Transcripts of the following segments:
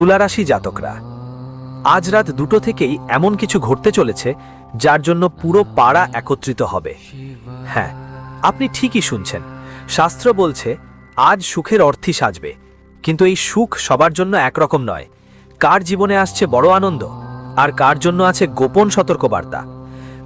তুলারাশি জাতকরা। আজ রাত দুটো থেকেই এমন কিছু ঘটতে চলেছে, যার জন্য পুরো পাড়া একত্রিত হবে। হ্যাঁ আপনি ঠিকই শুনছেন। শাস্ত্র বলছে, আজ সুখের অর্থই সাজবে। কিন্তু এই সুখ সবার জন্য একরকম নয়। কার জীবনে আসছে বড় আনন্দ? আর কার জন্য আছে গোপন সতর্কবার্তা?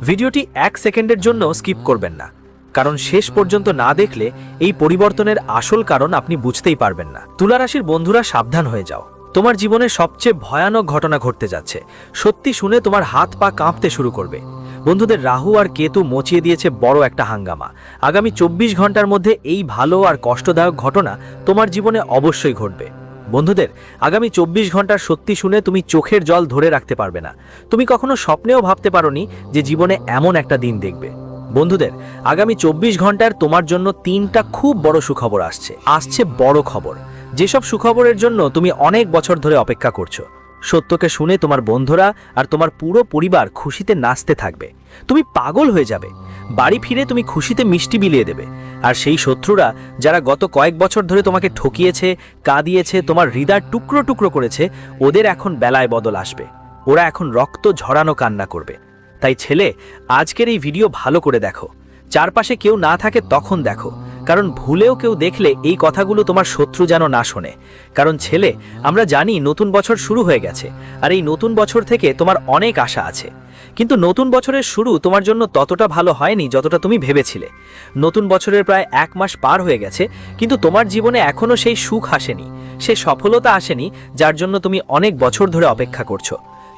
ভিডিওটি এক সেকেন্ডের জন্য স্কিপ করবেন না। কারণ শেষ পর্যন্ত না দেখলে এই পরিবর্তনের আসল কারণ আপনি বুঝতেই পারবেন না। তুলারাশির বন্ধুরা সাবধান হয়ে যাও। তোমার জীবনে সবচেয়ে ভয়ানক ঘটনা ঘটতে যাচ্ছে। সত্যি শুনে তোমার হাত পা কাঁপতে শুরু করবে। বন্ধুদের রাহু আর কেতু মচিয়ে দিয়েছে বড় একটা হাঙ্গামা। আগামী চব্বিশ ঘণ্টার মধ্যে এই ভালো আর কষ্টদায়ক ঘটনা তোমার জীবনে অবশ্যই ঘটবে। বন্ধুদের, আগামী চব্বিশ ঘণ্টার সত্যি শুনে তুমি চোখের জল ধরে রাখতে পারবে না। তুমি কখনো স্বপ্নেও ভাবতে পারোনি যে জীবনে এমন একটা দিন দেখবে। বন্ধুদের, আগামী চব্বিশ ঘণ্টার তোমার জন্য তিনটা খুব বড় সুখবর আসছে। আসছে বড় খবর। যেসব সুখবরের জন্য তুমি অনেক বছর ধরে অপেক্ষা করছ, সত্যকে শুনে তোমার বন্ধুরা আর তোমার পুরো পরিবার খুশিতে নাচতে থাকবে। তুমি পাগল হয়ে যাবে। বাড়ি ফিরে তুমি খুশিতে মিষ্টি বিলিয়ে দেবে। আর সেই শত্রুরা যারা গত কয়েক বছর ধরে তোমাকে ঠকিয়েছে, কাঁদিয়েছে, তোমার হৃদয় টুকরো টুকরো করেছে, ওদের এখন বেলায় বদল আসবে। ওরা এখন রক্ত ঝরানো কান্না করবে। তাই ছেলে, আজকের এই ভিডিও ভালো করে দেখো। চারপাশে কেউ না থাকে তখন দেখো। কারণ ভুলেও কেউ দেখলে এই কথাগুলো তোমার শত্রু যেন না শোনে। কারণ ছেলে, আমরা জানি নতুন বছর শুরু হয়ে গেছে, আর এই নতুন বছর থেকে তোমার অনেক আশা আছে। কিন্তু নতুন বছরের শুরু তোমার জন্য ততটা ভালো হয়নি যতটা তুমি ভেবেছিলে। নতুন বছরের প্রায় এক মাস পার হয়ে গেছে, কিন্তু তোমার জীবনে এখনও সেই সুখ আসেনি, সে সফলতা আসেনি, যার জন্য তুমি অনেক বছর ধরে অপেক্ষা করছ।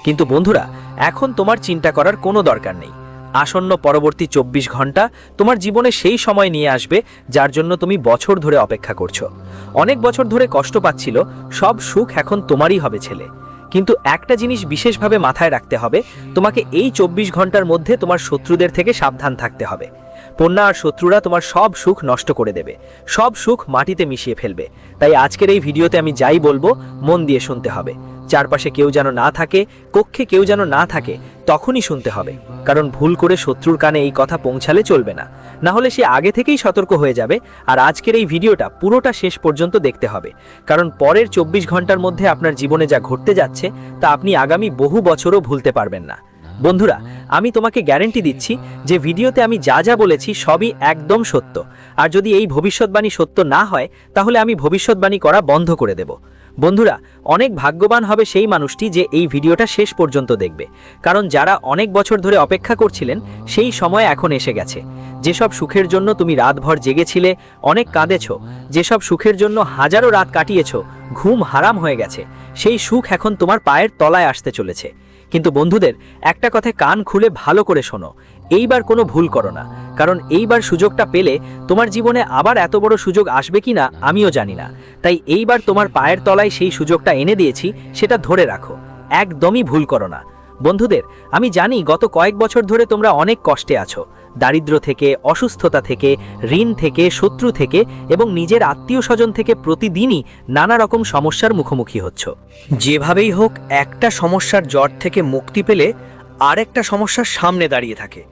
কিন্তু বন্ধুরা, এখন তোমার চিন্তা করার কোনো দরকার নেই। আসন্ন পরবর্তী চব্বিশ ঘণ্টা তোমার জীবনে সেই সময় নিয়ে আসবে যার জন্য তুমি বছর ধরে অপেক্ষা করছ। অনেক বছর ধরে কষ্ট পাচ্ছিল, সব সুখ এখন তোমারই হবে ছেলে। কিন্তু একটা জিনিস বিশেষভাবে মাথায় রাখতে হবে, তোমাকে এই চব্বিশ ঘণ্টার মধ্যে তোমার শত্রুদের থেকে সাবধান থাকতে হবে। পণ্যা আর শত্রুরা তোমার সব সুখ নষ্ট করে দেবে, সব সুখ মাটিতে মিশিয়ে ফেলবে। তাই আজকের এই ভিডিওতে আমি যাই বলব, মন দিয়ে শুনতে হবে। চারপাশে কেউ যেন না থাকে, কক্ষে কেউ যেন না থাকে, তখনই শুনতে হবে। কারণ ভুল করে শত্রুর কানে এই কথা পৌঁছালে চলবে না। না হলে সে আগে থেকেই সতর্ক হয়ে যাবে, আর আজকের এই ভিডিওটা পুরোটা শেষ পর্যন্ত দেখতে হবে। কারণ পরের চব্বিশ ঘণ্টার মধ্যে আপনার জীবনে যা ঘটতে যাচ্ছে, তা আপনি আগামী বহু বছরও ভুলতে পারবেন না। বন্ধুরা, আমি তোমাকে গ্যারেন্টি দিচ্ছি যে ভিডিওতে আমি যা যা বলেছি সবই একদম সত্য। আর যদি এই ভবিষ্যৎবাণী সত্য না হয়, তাহলে আমি ভবিষ্যৎবাণী করা বন্ধ করে দেব। বন্ধুরা, অনেক ভাগ্যবান হবে সেই মানুষটি যে এই ভিডিওটা শেষ পর্যন্ত দেখবে। কারণ যারা অনেক বছর ধরে অপেক্ষা করছিলেন, সেই সময় এখন এসে গেছে। যেসব সুখের জন্য তুমি রাতভর জেগেছিলে, অনেক কাঁদেছ। যেসব সুখের জন্য হাজারো রাত কাটিয়েছ, ঘুম হারাম হয়ে গেছে। সেই সুখ এখন তোমার পায়ের তলায় আসতে চলেছে। কিন্তু বন্ধুদের, একটা কথা কান খুলে ভালো করে শোনো। এইবার কোনো ভুল করো না, কারণ এইবার সুযোগটা পেলে তোমার জীবনে আবার এত বড় সুযোগ আসবে কি না আমিও জানি না। তাই এইবার তোমার পায়ের তলায় সেই সুযোগটা এনে দিয়েছি, সেটা ধরে রাখো। একদমই ভুল করো না। বন্ধুদের, আমি জানি গত কয়েক বছর ধরে তোমরা অনেক কষ্টে আছো। দারিদ্র থেকে, অসুস্থতা থেকে, ঋণ থেকে, শত্রু থেকে এবং নিজের আত্মীয় স্বজন থেকে প্রতিদিনই নানা রকম সমস্যার মুখোমুখি হচ্ছ। যেভাবেই হোক, একটা সমস্যার জট থেকে মুক্তি পেলে আরেকটা সমস্যার সামনে দাঁড়িয়ে থাকে।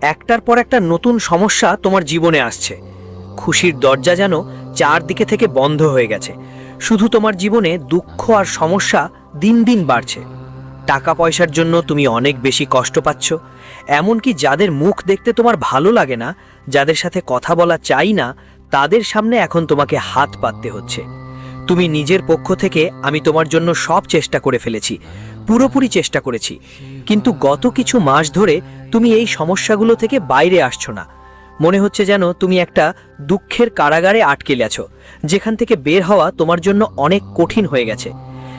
একটার পর একটা নতুন সমস্যা তোমার জীবনে আসছে। খুশির দরজা যেন চারদিকে থেকে বন্ধ হয়ে গেছে। শুধু তোমার জীবনে দুঃখ আর সমস্যা দিন দিন বাড়ছে। টাকা পয়সার জন্য তুমি অনেক বেশি কষ্ট পাচ্ছ। এমনকি যাদের মুখ দেখতে তোমার ভালো লাগে না, যাদের সাথে কথা বলা চাই না, তাদের সামনে এখন তোমাকে হাত পাততে হচ্ছে। তুমি নিজের পক্ষ থেকে আমি তোমার জন্য সব চেষ্টা করে ফেলেছি, পুরোপুরি চেষ্টা করেছি। কিন্তু গত কিছু মাস ধরে তুমি এই সমস্যাগুলো থেকে বাইরে আসছো না। মনে হচ্ছে যেন তুমি একটা দুঃখের কারাগারে আটকে গেছো যেখান থেকে বের হওয়া তোমার জন্য অনেক কঠিন হয়ে গেছে।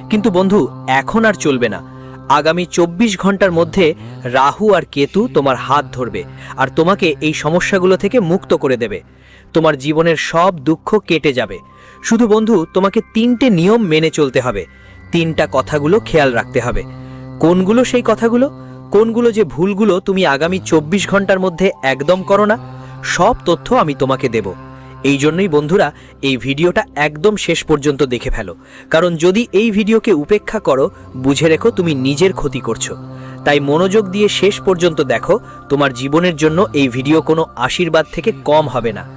কিন্তু বন্ধু, এখন আর চলবে না। আগামী চব্বিশ ঘণ্টার মধ্যে রাহু আর কেতু তোমার হাত ধরবে আর তোমাকে এই সমস্যাগুলো থেকে মুক্ত করে দেবে। তোমার জীবনের সব দুঃখ কেটে যাবে। শুধু বন্ধু, তোমাকে তিনটে নিয়ম মেনে চলতে হবে। তিনটা কথাগুলো খেয়াল রাখতে হবে। কোনগুলো সেই কথাগুলো? কোনগুলো যে ভুলগুলো তুমি আগামী চব্বিশ ঘণ্টার মধ্যে একদম করো না? সব তথ্য আমি তোমাকে দেব। এই জন্যই বন্ধুরা, এই ভিডিওটা একদম শেষ পর্যন্ত দেখে ফেলো। কারণ যদি এই ভিডিওকে উপেক্ষা করো, বুঝে রেখো তুমি নিজের ক্ষতি করছ। তাই মনোযোগ দিয়ে শেষ পর্যন্ত দেখো, তোমার জীবনের জন্য এই ভিডিও কোনো আশীর্বাদ থেকে কম হবে না।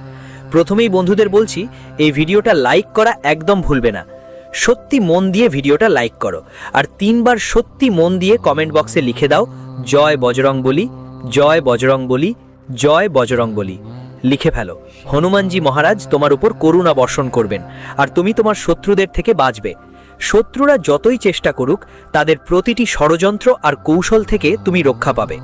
প্রথমেই বন্ধুদের বলছি, এই ভিডিওটা লাইক করা একদম ভুলবে না। সত্যি মন দিয়ে ভিডিওটা লাইক করো। আর তিনবার সত্যি মন দিয়ে কমেন্ট বক্সে লিখে দাও, জয় বজরং বলি, জয় বজরং বলি, জয় বজরং বলি। লিখে ফেলো। হনুমানজি মহারাজ তোমার উপর করুণা বর্ষণ করবেন, আর তুমি তোমার শত্রুদের থেকে বাঁচবে। শত্রুরা যতই চেষ্টা করুক, তাদের প্রতিটি ষড়যন্ত্র আর কৌশল থেকে তুমি রক্ষা পাবে।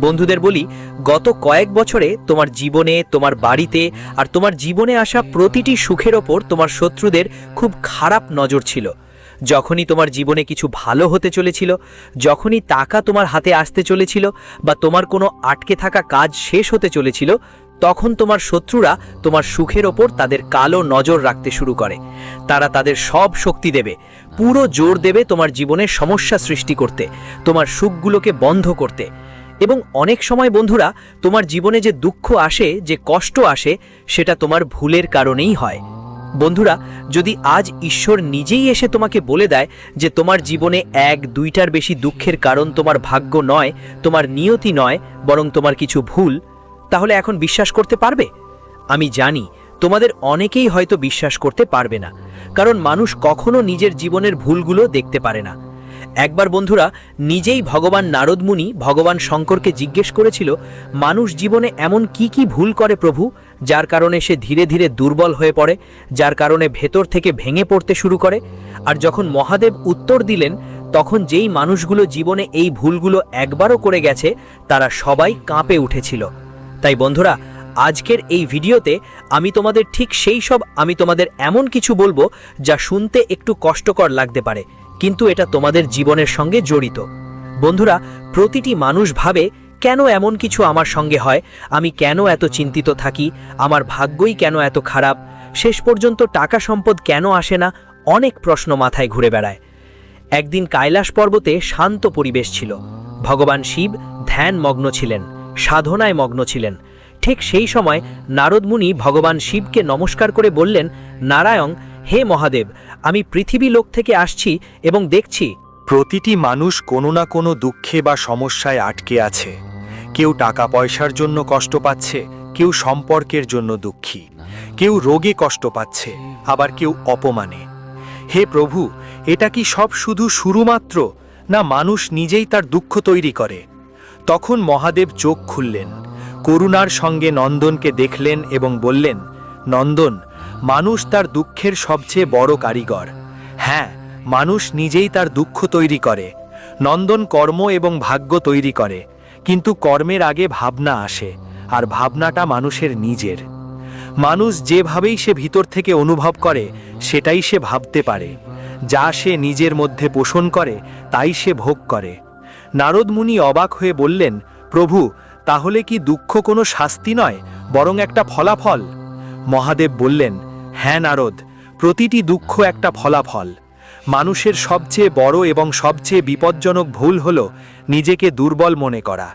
বন্ধুদের বলি, গত কয়েক বছরে তোমার জীবনে, তোমার বাড়িতে আর তোমার জীবনে আসা প্রতিটি সুখের ওপর তোমার শত্রুদের খুব খারাপ নজর ছিল। যখনই তোমার জীবনে কিছু ভালো হতে চলেছিল, যখনই টাকা তোমার হাতে আসতে চলেছিল বা তোমার কোনো আটকে থাকা কাজ শেষ হতে চলেছিল তখন তোমার শত্রুরা তোমার সুখের ওপর তাদের কালো নজর রাখতে শুরু করে। তারা তাদের সব শক্তি দেবে। পুরো জোর দেবে তোমার জীবনে সমস্যা সৃষ্টি করতে, তোমার সুখগুলোকে বন্ধ করতে। এবং অনেক সময় বন্ধুরা, তোমার জীবনে যে দুঃখ আসে, যে কষ্ট আসে, সেটা তোমার ভুলের কারণেই হয়। বন্ধুরা, যদি আজ ঈশ্বর নিজেই এসে তোমাকে বলে দেয় যে তোমার জীবনে এক, দুইটার বেশি দুঃখের কারণ তোমার ভাগ্য নয়, তোমার নিয়তি নয়, বরং তোমার কিছু ভুল তাহলে এখন বিশ্বাস করতে পারবে? আমি জানি, তোমাদের অনেকেই হয়তো বিশ্বাস করতে পারবে না, কারণ মানুষ কখনো নিজের জীবনের ভুলগুলো দেখতে পারে না। একবার বন্ধুরা, নিজেই ভগবান নারদমুনি ভগবান শঙ্করকে জিজ্ঞেস করেছিল, মানুষ জীবনে এমন কি কি ভুল করে প্রভু, যার কারণে সে ধীরে ধীরে দুর্বল হয়ে পড়ে, যার কারণে ভেতর থেকে ভেঙে পড়তে শুরু করে? আর যখন মহাদেব উত্তর দিলেন, তখন যেই মানুষগুলো জীবনে এই ভুলগুলো একবারও করে গেছে, তারা সবাই কাঁপে উঠেছিল। তাই বন্ধুরা, আজকের এই ভিডিওতে আমি তোমাদের ঠিক সেই সব আমি তোমাদের এমন কিছু বলব যা শুনতে একটু কষ্টকর লাগতে পারে, কিন্তু এটা তোমাদের জীবনের সঙ্গে জড়িত। বন্ধুরা, প্রতিটি মানুষ ভাবে কেন এমন কিছু আমার সঙ্গে হয়, আমি কেন এত চিন্তিত থাকি, আমার ভাগ্যই কেন এত খারাপ, শেষ পর্যন্ত টাকা সম্পদ কেন আসে না, অনেক প্রশ্ন মাথায় ঘুরে বেড়ায়। একদিন কৈলাস পর্বতে শান্ত পরিবেশ ছিল, ভগবান শিব ধ্যান মগ্ন ছিলেন। সাধনায় মগ্ন ছিলেন। ঠিক সেই সময় নারদমুনি ভগবান শিবকে নমস্কার করে বললেন, নারায়ণ, হে মহাদেব, আমি পৃথিবী লোক থেকে আসছি এবং দেখছি প্রতিটি মানুষ কোনো না কোনো দুঃখে বা সমস্যায় আটকে আছে। কেউ টাকা পয়সার জন্য কষ্ট পাচ্ছে, কেউ সম্পর্কের জন্য দুঃখী। কেউ রোগে কষ্ট পাচ্ছে, আবার কেউ অপমানে। হে প্রভু, এটা কি সব শুধু শুরুমাত্র, না মানুষ নিজেই তার দুঃখ তৈরি করে? তখন মহাদেব চোখ খুললেন, করুণার সঙ্গে নন্দনকে দেখলেন এবং বললেন, নন্দন, মানুষ তার দুঃখের সবচেয়ে বড় কারিগর। হ্যাঁ মানুষ নিজেই তার দুঃখ তৈরি করে। নন্দন কর্ম এবং ভাগ্য তৈরি করে, কিন্তু কর্মের আগে ভাবনা আসে, আর ভাবনাটা মানুষের নিজের। মানুষ যেভাবেই সে ভিতর থেকে অনুভব করে, সেটাই সে ভাবতে পারে। যা সে নিজের মধ্যে পোষণ করে, তাই সে ভোগ করে। নারদ মুনি অবাক হয়ে বললেন, প্রভু, তাহলে কি দুঃখ কোনো শাস্তি নয়, বরং একটা ফলাফল? মহাদেব বললেন হ্যাঁ নারদ, প্রতিটি দুঃখ একটা ফলাফল। মানুষের সবচেয়ে বড় এবং সবচেয়ে বিপজ্জনক ভুল হল নিজেকে দুর্বল মনে করা।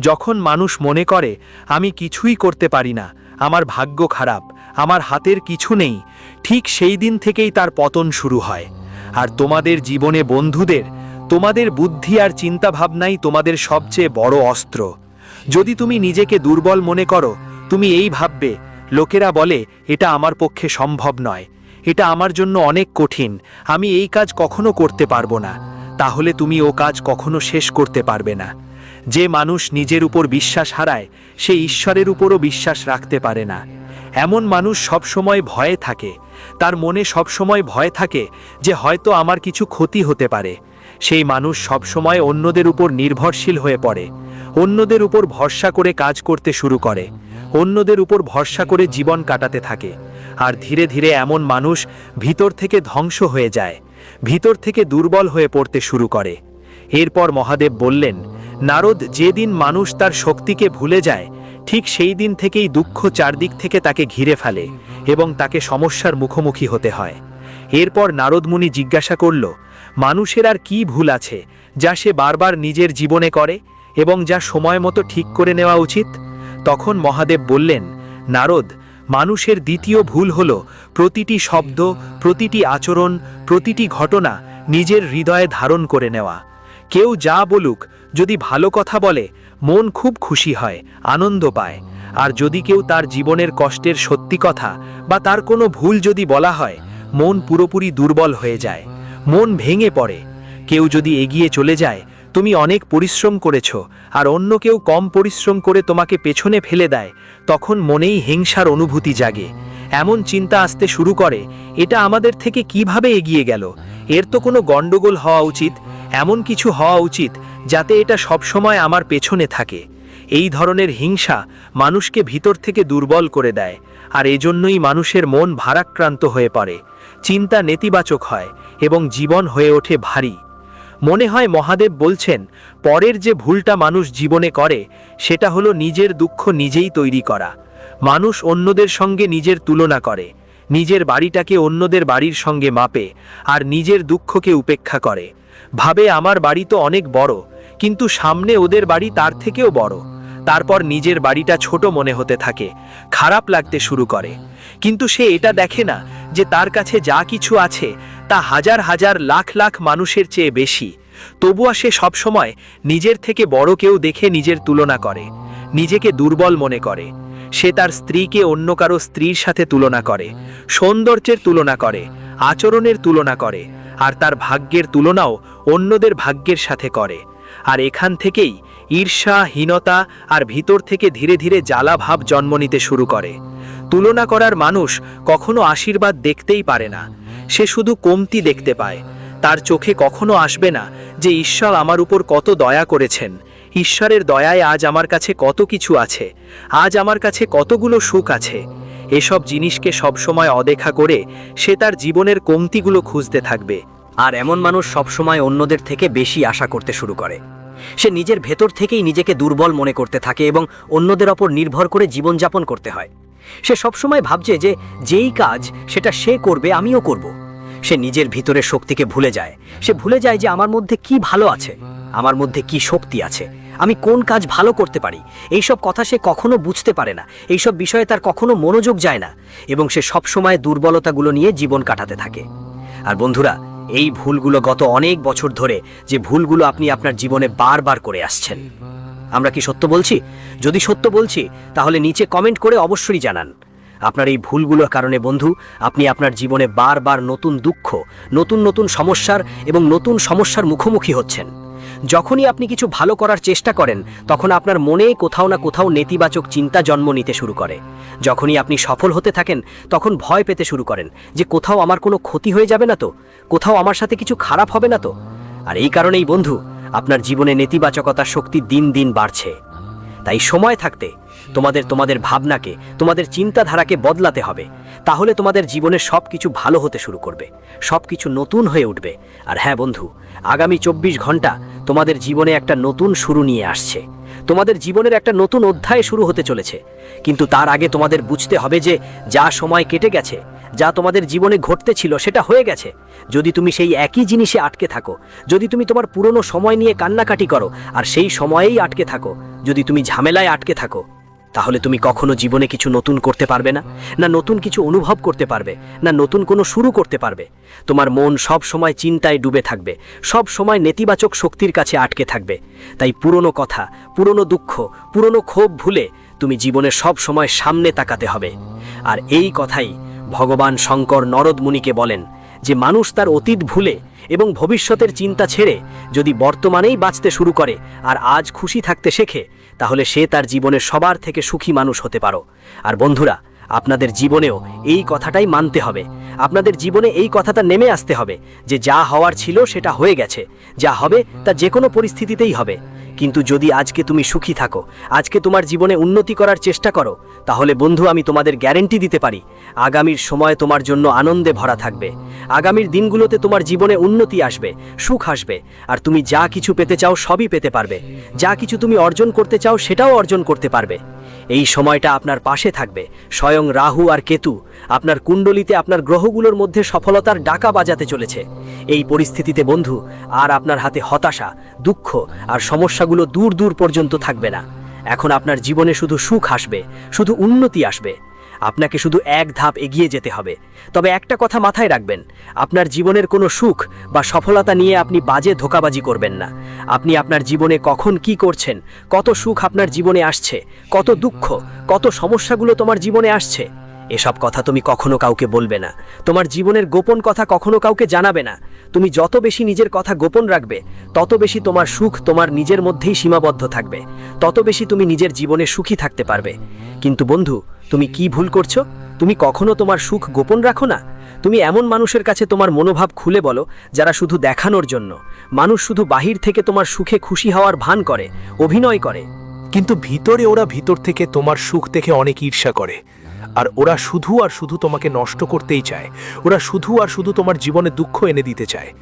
যখন মানুষ মনে করে, আমি কিছুই করতে পারি না, আমার ভাগ্য খারাপ, আমার হাতের কিছু নেই, ঠিক সেই দিন থেকেই তার পতন শুরু হয়। আর তোমাদের জীবনে বন্ধুদের তোমাদের বুদ্ধি আর চিন্তাভাবনাই তোমাদের সবচেয়ে বড় অস্ত্র। যদি তুমি নিজেকে দুর্বল মনে করো, তুমি এই ভাববে, লোকেরা বলে, এটা আমার পক্ষে সম্ভব নয়। এটা আমার জন্য অনেক কঠিন। আমি এই কাজ কখনো করতে পারব না। তাহলে তুমি ও কাজ কখনো শেষ করতে পারবে না। যে মানুষ নিজের উপর বিশ্বাস হারায়, সে ঈশ্বরের উপরও বিশ্বাস রাখতে পারে না। এমন মানুষ সবসময় ভয়ে থাকে। তার মনে সবসময় ভয় থাকে যে হয়তো আমার কিছু ক্ষতি হতে পারে। সেই মানুষ সবসময় অন্যদের উপর নির্ভরশীল হয়ে পড়ে। অন্যদের উপর ভরসা করে কাজ করতে শুরু করে। অন্যদের উপর ভরসা করে জীবন কাটাতে থাকে। আর ধীরে ধীরে এমন মানুষ ভিতর থেকে ধ্বংস হয়ে যায়, ভিতর থেকে দুর্বল হয়ে পড়তে শুরু করে। এরপর মহাদেব বললেন, নারদ, যেদিন মানুষ তার শক্তিকে ভুলে যায়, ঠিক সেই দিন থেকেই দুঃখ চারদিক থেকে তাকে ঘিরে ফেলে এবং তাকে সমস্যার মুখোমুখি হতে হয়। এরপর নারদমুনি জিজ্ঞাসা করল মানুষের আর কি ভুল আছে, যা সে বারবার নিজের জীবনে করে এবং যা সময় মতো ঠিক করে নেওয়া উচিত? তখন মহাদেব বললেন, নারদ, মানুষের দ্বিতীয় ভুল হল প্রতিটি শব্দ, প্রতিটি আচরণ, প্রতিটি ঘটনা নিজের হৃদয়ে ধারণ করে নেওয়া। কেউ যা বলুক, যদি ভালো কথা বলে, মন খুব খুশি হয়, আনন্দ পায়। আর যদি কেউ তার জীবনের কষ্টের সত্যি কথা বা তার কোনো ভুল যদি বলা হয়, মন পুরোপুরি দুর্বল হয়ে যায়। মন ভেঙে পড়ে। কেউ যদি এগিয়ে চলে যায়, তুমি অনেক পরিশ্রম করেছ, আর অন্য কেউ কম পরিশ্রম করে তোমাকে পেছনে ফেলে দেয়, তখন মনেই হিংসার অনুভূতি জাগে। এমন চিন্তা আসতে শুরু করে, এটা আমাদের থেকে কীভাবে এগিয়ে গেল? এর তো কোনো গণ্ডগোল হওয়া উচিত, এমন কিছু হওয়া উচিত যাতে এটা সবসময় আমার পেছনে থাকে। এই ধরনের হিংসা মানুষকে ভিতর থেকে দুর্বল করে দেয়, আর এজন্যই মানুষের মন ভারাক্রান্ত হয়ে পড়ে। চিন্তা নেতিবাচক হয় এবং জীবন হয়ে ওঠে ভারী। মনে হয় মহাদেব বলছেন, পরের যে ভুলটা মানুষ জীবনে করে, সেটা হলো নিজের দুঃখ নিজেই তৈরি করা। মানুষ অন্যদের সঙ্গে নিজের তুলনা করে, নিজের বাড়িটাকে অন্যদের বাড়ির সঙ্গে মাপে, আর নিজের দুঃখকে উপেক্ষা করে। ভাবে, আমার বাড়ি তো অনেক বড়, কিন্তু সামনে ওদের বাড়ি তার থেকেও বড়। তারপর নিজের বাড়িটা ছোট মনে হতে থাকে, খারাপ লাগতে শুরু করে। কিন্তু সে এটা দেখে না যে তার কাছে যা কিছু আছে তা হাজার হাজার লাখ লাখ মানুষের চেয়ে বেশি। তবুও সে সবসময় নিজের থেকে বড় কেউ দেখে নিজের তুলনা করে, নিজেকে দুর্বল মনে করে। সে তার স্ত্রীকে অন্য কারও স্ত্রীর সাথে তুলনা করে, সৌন্দর্যের তুলনা করে, আচরণের তুলনা করে, আর তার ভাগ্যের তুলনাও অন্যদের ভাগ্যের সাথে করে। আর এখান থেকেই ঈর্ষা হীনতা আর ভিতর থেকে ধীরে ধীরে জ্বালা ভাব জন্ম নিতে শুরু করে। তুলনা করার মানুষ কখনো আশীর্বাদ দেখতেই পারে না। সে শুধু কমতি দেখতে পায়। তার চোখে কখনো আসবে না যে ঈশ্বর আমার উপর কত দয়া করেছেন। ঈশ্বরের দয়ায় আজ আমার কাছে কত কিছু আছে। আজ আমার কাছে কতগুলো সুখ আছে। এসব জিনিসকে সবসময় অদেখা করে সে তার জীবনের কমতিগুলো খুঁজতে থাকবে। আর এমন মানুষ সবসময় অন্যদের থেকে বেশি আশা করতে শুরু করে। সে নিজের ভেতর থেকেই নিজেকে দুর্বল মনে করতে থাকে এবং অন্যদের ওপর নির্ভর করে জীবনযাপন করতে হয়। সে সবসময় ভাবছে যে যেই কাজ সেটা সে করবে, আমিও করব। সে নিজের ভিতরের শক্তিকে ভুলে যায়। সে ভুলে যায় যে আমার মধ্যে কি ভালো আছে, আমার মধ্যে কি শক্তি আছে, আমি কোন কাজ ভালো করতে পারি। এইসব কথা সে কখনো বুঝতে পারে না, এইসব বিষয়ে তার কখনো মনোযোগ যায় না এবং সে সবসময় দুর্বলতাগুলো নিয়ে জীবন কাটাতে থাকে। আর বন্ধুরা, এই ভুলগুলো গত অনেক বছর ধরে যে ভুলগুলো আপনি আপনার জীবনে বারবার করে আসছেন। আমরা কি সত্য বলছি? যদি সত্য বলছি, তাহলে নিচে কমেন্ট করে অবশ্যই জানান। আপনার এই ভুলগুলোর কারণে, বন্ধু, আপনি আপনার জীবনে বারবার নতুন দুঃখ, নতুন নতুন সমস্যার এবং নতুন সমস্যার মুখোমুখি হচ্ছেন। যখনই আপনি কিছু ভালো করার চেষ্টা করেন, তখন আপনার মনে কোথাও না কোথাও নেতিবাচক চিন্তা জন্ম নিতে শুরু করে। যখনই আপনি সফল হতে থাকেন, তখন ভয় পেতে শুরু করেন যে, কোথাও আমার কোনো ক্ষতি হয়ে যাবে না তো? কোথাও আমার সাথে কিছু খারাপ হবে না তো? আর এই কারণেই, বন্ধু আপনার জীবনে নেতিবাচকতার শক্তি দিন দিন বাড়ছে। তাই সময় থাকতে তোমাদের তোমাদের ভাবনাকে, তোমাদের চিন্তাধারাকে বদলাতে হবে। তাহলে তোমাদের জীবনে সব কিছু ভালো হতে শুরু করবে। সব কিছু নতুন হয়ে উঠবে। আর হ্যাঁ বন্ধু, আগামী চব্বিশ ঘণ্টা তোমাদের জীবনে একটা নতুন শুরু নিয়ে আসছে। তোমাদের জীবনের একটা নতুন অধ্যায় শুরু হতে চলেছে। কিন্তু তার আগে তোমাদের বুঝতে হবে যে, যা সময় কেটে গেছে, যা তোমাদের জীবনে ঘটতে ছিল, সেটা হয়ে গেছে। যদি তুমি সেই একই জিনিসে আটকে থাকো, যদি তুমি তোমার পুরনো সময় নিয়ে কান্নাকাটি করো, আর সেই সময়েই আটকে থাকো, যদি তুমি ঝামেলায় আটকে থাকো তাহলে তুমি কখনো জীবনে কিছু নতুন করতে পারবে না? না নতুন কিছু অনুভব করতে পারবে? না নতুন কোনো শুরু করতে পারবে? তোমার মন সব সময় চিন্তায় ডুবে থাকবে। সব সময় নেতিবাচক শক্তির কাছে আটকে থাকবে। তাই পুরনো কথা, পুরনো দুঃখ, পুরনো ক্ষোভ ভুলে তুমি জীবনে সব সময় সামনে তাকাতে হবে। আর এই কথাই ভগবান শঙ্কর নরদ মুনিকে বলেন যে, মানুষ তার অতীত ভুলে এবং ভবিষ্যতের চিন্তা ছেড়ে যদি বর্তমানেই বাঁচতে শুরু করে আর আজ খুশি থাকতে শেখে তাহলে সে তার জীবনে সবার থেকে সুখী মানুষ হতে পারো। আর বন্ধুরা, আপনাদের জীবনেও এই কথাটাই মানতে হবে। আপনাদের জীবনে এই কথাটা নেমে আসতে হবে যে যা হওয়ার ছিল সেটা হয়ে গেছে। যা হবে তা যে কোনো পরিস্থিতিতেই হবে। কিন্তু যদি আজকে তুমি সুখী থাকো, আজকে তোমার জীবনে উন্নতি করার চেষ্টা করো, তাহলে বন্ধু আমি তোমাদের গ্যারেন্টি দিতে পারি, আগামীর সময় তোমার জন্য আনন্দে ভরা থাকবে, আগামীর দিনগুলোতে তোমার জীবনে উন্নতি আসবে, সুখ আসবে, আর তুমি যা কিছু পেতে চাও সবই পেতে পারবে, যা কিছু তুমি অর্জন করতে চাও সেটাও অর্জন করতে পারবে, এই সময়টা আপনার পাশে থাকবে, স্বয়ং রাহু আর কেতু, আপনার কুণ্ডলিতে আপনার গ্রহগুলোর মধ্যে সফলতার ডাকা বাজাতে চলেছে, এই পরিস্থিতিতে বন্ধু, আর আপনার হাতে হতাশা, দুঃখ, আর সমস্যাগুলো দূর দূর পর্যন্ত থাকবে না। এখন আপনার জীবনে শুধু সুখ আসবে, শুধু উন্নতি আসবে। আপনাকে শুধু এক ধাপ এগিয়ে যেতে হবে। তবে একটা কথা মাথায় রাখবেন, আপনার জীবনের কোনো সুখ বা সফলতা নিয়ে আপনি বাজে ধোকাবাজি করবেন না। আপনি আপনার জীবনে কখন কি করছেন, কত সুখ আপনার জীবনে আসছে, কত দুঃখ, কত সমস্যাগুলো তোমার জীবনে আসছে এসব কথা তুমি কখনো কাউকে বলবে না। তোমার জীবনের গোপন কথা কখনো কাউকে জানাবে না। তুমি যত বেশি নিজের কথা গোপন রাখবে, তত বেশি তোমার সুখ তোমার নিজের মধ্যেই সীমাবদ্ধ থাকবে। তত বেশি তুমি নিজের জীবনে সুখী থাকতে পারবে। কিন্তু বন্ধু, তুমি কি ভুল করছ? তুমি কখনো তোমার সুখ গোপন রাখো না? তুমি এমন মানুষের কাছে তোমার মনোভাব খুলে বলো, যারা শুধু দেখানোর জন্য। মানুষ শুধু বাহির থেকে তোমার সুখে খুশি হওয়ার ভান করে, অভিনয় করে। কিন্তু ভিতরে ওরা ভিতর থেকে তোমার সুখ দেখে অনেক ঈর্ষা করে। আর ওরা শুধু আর শুধু তোমাকে নষ্ট করতেই চায়। ওরা শুধু আর শুধু তোমার জীবনে দুঃখ এনে দিতে চায়।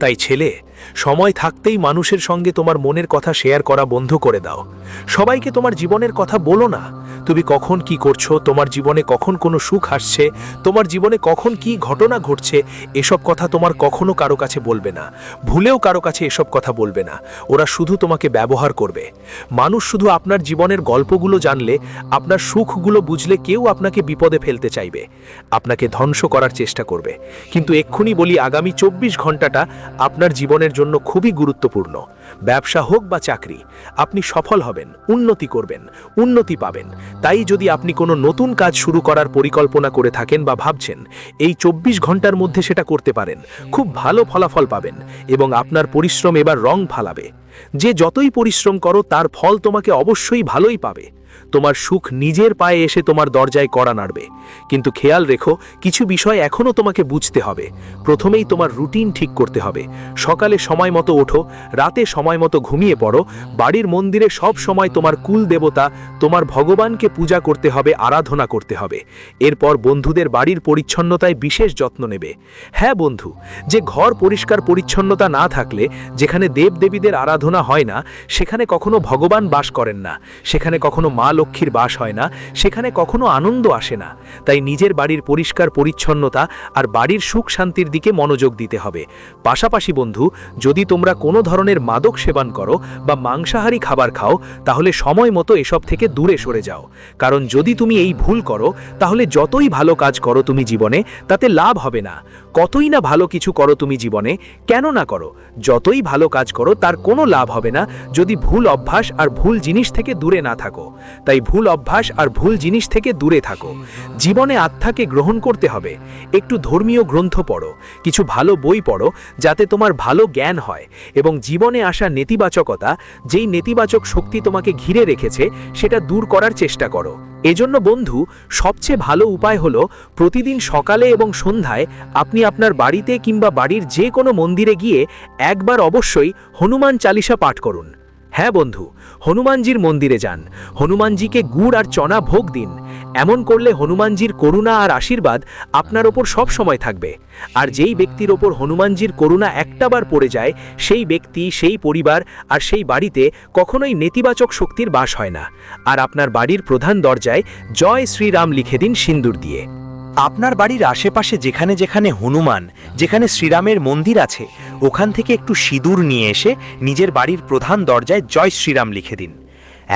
তাই ছেলে, সময় থাকতেই মানুষের সঙ্গে তোমার মনের কথা শেয়ার করা বন্ধ করে দাও। সবাইকে তোমার জীবনের কথা বলো না। তুমি কখন কি করছ, তোমার জীবনে কখন কোনো সুখ আসছে, তোমার জীবনে কখন কি ঘটনা ঘটছে, এসব কথা তোমার কখনো কারও কাছে বলবে না। ভুলেও কারও কাছে এসব কথা বলবে না। ওরা শুধু তোমাকে ব্যবহার করবে। মানুষ শুধু আপনার জীবনের গল্পগুলো জানলে, আপনার সুখগুলো বুঝলে কেউ আপনাকে বিপদে ফেলতে চাইবে। আপনাকে ধ্বংস করার চেষ্টা করবে। কিন্তু এক্ষুনি বলি, আগামী চব্বিশ ঘন্টাটা আপনার জীবনের জন্য খুবই গুরুত্বপূর্ণ। ব্যবসা হোক বা চাকরি, আপনি সফল হবেন, উন্নতি করবেন, উন্নতি পাবেন। তাই যদি আপনি কোনো নতুন কাজ শুরু করার পরিকল্পনা করে থাকেন বা ভাবছেন, এই চব্বিশ ঘণ্টার মধ্যে সেটা করতে পারেন। খুব ভালো ফলাফল পাবেন এবং আপনার পরিশ্রম এবার রং ফালাবে। যে যতই পরিশ্রম করো, তার ফল তোমাকে অবশ্যই ভালোই পাবে। তোমার সুখ নিজের পায়ে এসে তোমার দরজায় কড়া নাড়বে। কিন্তু খেয়াল রেখো, কিছু বিষয় এখনও তোমাকে বুঝতে হবে। প্রথমেই তোমার রুটিন ঠিক করতে হবে। সকালে সময় মতো ওঠো, রাতে সময় মতো ঘুমিয়ে পড়ো, বাড়ির মন্দিরে সব সময় তোমার কুল দেবতা, তোমার ভগবানকে পূজা করতে হবে, আরাধনা করতে হবে। এরপর বন্ধুদের বাড়ির পরিচ্ছন্নতায় বিশেষ যত্ন নেবে। হ্যাঁ বন্ধু, যে ঘর পরিষ্কার পরিচ্ছন্নতা না থাকলে, যেখানে দেবদেবীদের আরাধনা হয় না, সেখানে কখনো ভগবান বাস করেন না। সেখানে কখনো মা লক্ষ্মীর বাস হয় না, সেখানে কখনো আনন্দ আসে না। তাই নিজের বাড়ির পরিষ্কার পরিচ্ছন্নতা আর বাড়ির সুখ শান্তির দিকে মনোযোগ দিতে হবে। পাশাপাশি বন্ধু, যদি তোমরা কোনো ধরনের মাদক সেবন করো বা মাংসাহারী খাবার খাও, তাহলে সময় মতো এসব থেকে দূরে সরে যাও। কারণ যদি তুমি এই ভুল করো, তাহলে যতই ভালো কাজ করো তুমি জীবনে, তাতে লাভ হবে না। কতই না ভালো কিছু করো তুমি জীবনে, কেন না করো? যতই ভালো কাজ করো, তার কোনো লাভ হবে না যদি ভুল অভ্যাস আর ভুল জিনিস থেকে দূরে না থাকো। তাই ভুল অভ্যাস আর ভুল জিনিস থেকে দূরে থাকো। জীবনে আত্মাকে গ্রহণ করতে হবে। একটু ধর্মীয় গ্রন্থ পড়ো, কিছু ভালো বই পড়ো, যাতে তোমার ভালো জ্ঞান হয় এবং জীবনে আসা নেতিবাচকতা, যেই নেতিবাচক শক্তি তোমাকে ঘিরে রেখেছে, সেটা দূর করার চেষ্টা করো। এজন্য বন্ধু, সবচেয়ে ভালো উপায় হলো প্রতিদিন সকালে এবং সন্ধ্যায় আপনি আপনার বাড়িতে কিংবা বাড়ির যে কোনো মন্দিরে গিয়ে একবার অবশ্যই হনুমান চালিসা পাঠ করুন। হ্যাঁ বন্ধু হনুমানজির মন্দিরে যান। হনুমানজিকে গুড় আর চনা ভোগ দিন। এমন করলে হনুমানজির করুণা আর আশীর্বাদ আপনার ওপর সব সময় থাকবে। আর যেই ব্যক্তির ওপর হনুমানজির করুণা একটাবার পড়ে যায়, সেই ব্যক্তি, সেই পরিবার আর সেই বাড়িতে কখনোই নেতিবাচক শক্তির বাস হয় না। আর আপনার বাড়ির প্রধান দরজায় জয় শ্রীরাম লিখে দিন সিন্দুর দিয়ে। আপনার বাড়ির আশেপাশে যেখানে যেখানে হনুমান, যেখানে শ্রীরামের মন্দির আছে, ওখান থেকে একটু সিঁদুর নিয়ে এসে নিজের বাড়ির প্রধান দরজায় জয় শ্রীরাম লিখে দিন।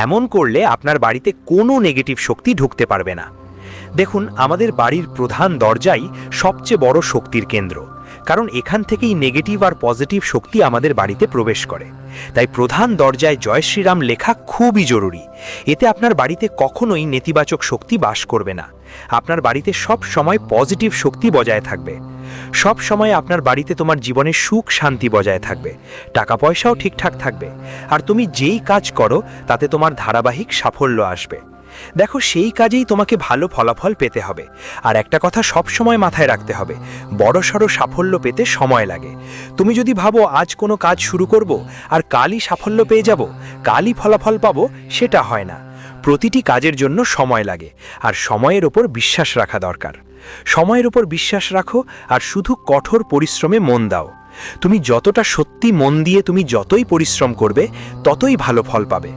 এমন করলে আপনার বাড়িতে কোনো নেগেটিভ শক্তি ঢুকতে পারবে না। দেখুন, আমাদের বাড়ির প্রধান দরজাই সবচেয়ে বড় শক্তির কেন্দ্র, কারণ এখান থেকেই নেগেটিভ আর পজিটিভ শক্তি আমাদের বাড়িতে প্রবেশ করে। তাই প্রধান দরজায় জয় শ্রীরাম লেখা খুবই জরুরি। এতে আপনার বাড়িতে কখনোই নেতিবাচক শক্তি বাস করবে না। আপনার বাড়িতে সব সময় পজিটিভ শক্তি বজায় থাকবে। সব সময় আপনার বাড়িতে তোমার জীবনে সুখ, শান্তি বজায় থাকবে। টাকা পয়সাও ঠিকঠাক থাকবে। আর তুমি যেই কাজ করো, তাতে তোমার ধারাবাহিক সাফল্য আসবে। দেখো, সেই কাজেই তোমাকে ভালো ফলাফল পেতে হবে। আর একটা কথা সব সময় মাথায় রাখতে হবে বড়সড় সাফল্য পেতে সময় লাগে। তুমি যদি ভাবো, আজ কোনো কাজ শুরু করব আর কালই সাফল্য পেয়ে যাব, কালই ফলাফল পাবো, সেটা হয় না। প্রতিটি কাজের জন্য সময় লাগে আর সময়ের ওপর বিশ্বাস রাখা দরকার। সময়ের উপর বিশ্বাস রাখো আর শুধু কঠোর পরিশ্রমে মন দাও। তুমি যতটা সত্যি মন দিয়ে তুমি যতই পরিশ্রম করবে, ততই ভালো ফল পাবে।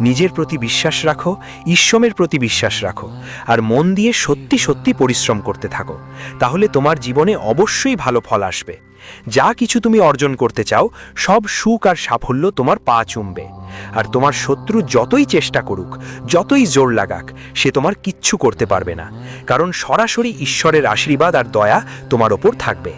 নিজের প্রতি বিশ্বাস রাখো ঈশ্বরের প্রতি বিশ্বাস রাখো আর মন দিয়ে সত্যি সত্যি পরিশ্রম করতে থাকো। তাহলে তোমার জীবনে অবশ্যই ভালো ফল আসবে। যা কিছু তুমি অর্জন করতে চাও, সব সুখ আর সাফল্য তোমার পা চুমবে। আর তোমার শত্রু যতই চেষ্টা করুক, যতই জোর লাগাক, সে তোমার কিচ্ছু করতে পারবে না। কারণ সরাসরি ঈশ্বরের আশীর্বাদ আর দয়া তোমার ওপর থাকবে।